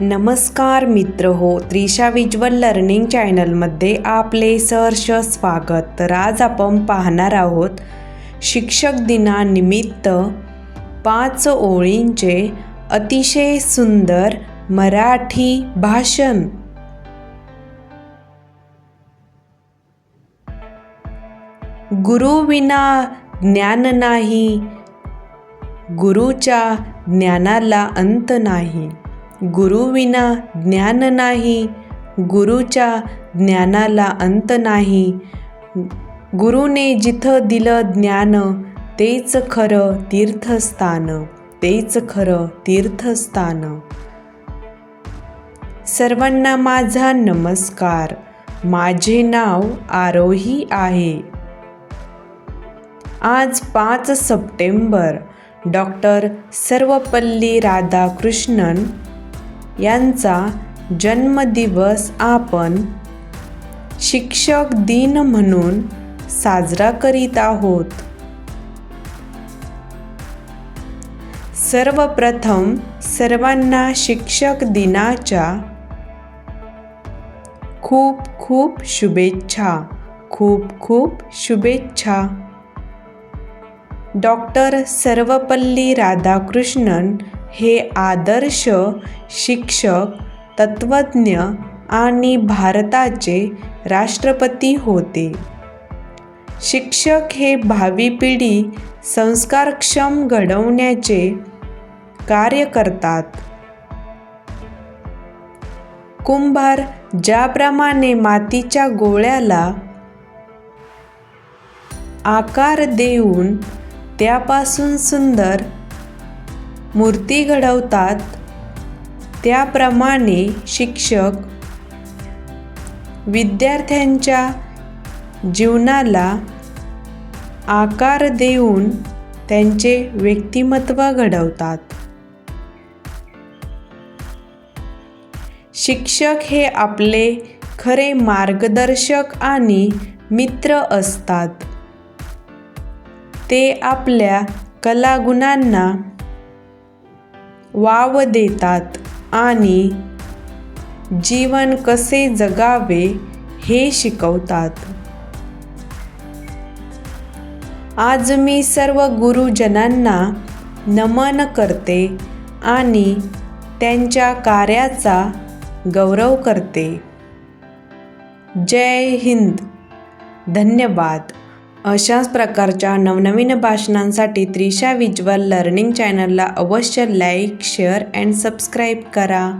नमस्कार मित्र हो त्रिशा विज्वल लर्निंग चॅनलमध्ये आपले सहर्ष स्वागत. तर आज आपण पाहणार आहोत शिक्षक दिनानिमित्त पाच ओळींचे अतिशय सुंदर मराठी भाषण. गुरुविना ज्ञान नाही गुरुच्या ज्ञानाला अंत नाही. गुरुविना ज्ञान नाही गुरुच्या ज्ञानाला अंत नाही. गुरुने जिथं दिलं ज्ञान तेच खरं तीर्थस्थान तेच खरं तीर्थस्थान. सर्वांना माझा नमस्कार. माझे नाव आरोही आहे. आज पाच सप्टेंबर. डॉक्टर सर्वपल्ली राधाकृष्णन यांचा जन्मदिवस आपण शिक्षक दिन म्हणून साजरा करीत आहोत. सर्वप्रथम सर्वांना शिक्षक दिनाच्या खूप खूप शुभेच्छा. खूप खूप शुभेच्छा. डॉक्टर सर्वपल्ली राधाकृष्णन हे आदर्श शिक्षक तत्त्वज्ञ आणि भारताचे राष्ट्रपती होते. शिक्षक हे भावी पिढी संस्कारक्षम घडवण्याचे कार्य करतात. कुंभार ज्याप्रमाणे मातीच्या गोळ्याला आकार देऊन त्यापासून सुंदर मूर्ती घडवतात त्याप्रमाणे शिक्षक विद्यार्थ्यांच्या जीवनाला आकार देऊन त्यांचे व्यक्तिमत्व घडवतात. शिक्षक हे आपले खरे मार्गदर्शक आणि मित्र असतात. ते आपल्या कलागुणांना वाव देतात आणि जीवन कसे जगावे हे शिकवतात. आज मी सर्व गुरुजनांना नमन करते आणि त्यांच्या कार्याचा गौरव करते. जय हिंद. धन्यवाद. अशाच प्रकारच्या नवनवीन भाषणांसाठी त्रिशा विज्वल लर्निंग चॅनलला अवश्य लाईक शेअर अँड सबस्क्राईब करा.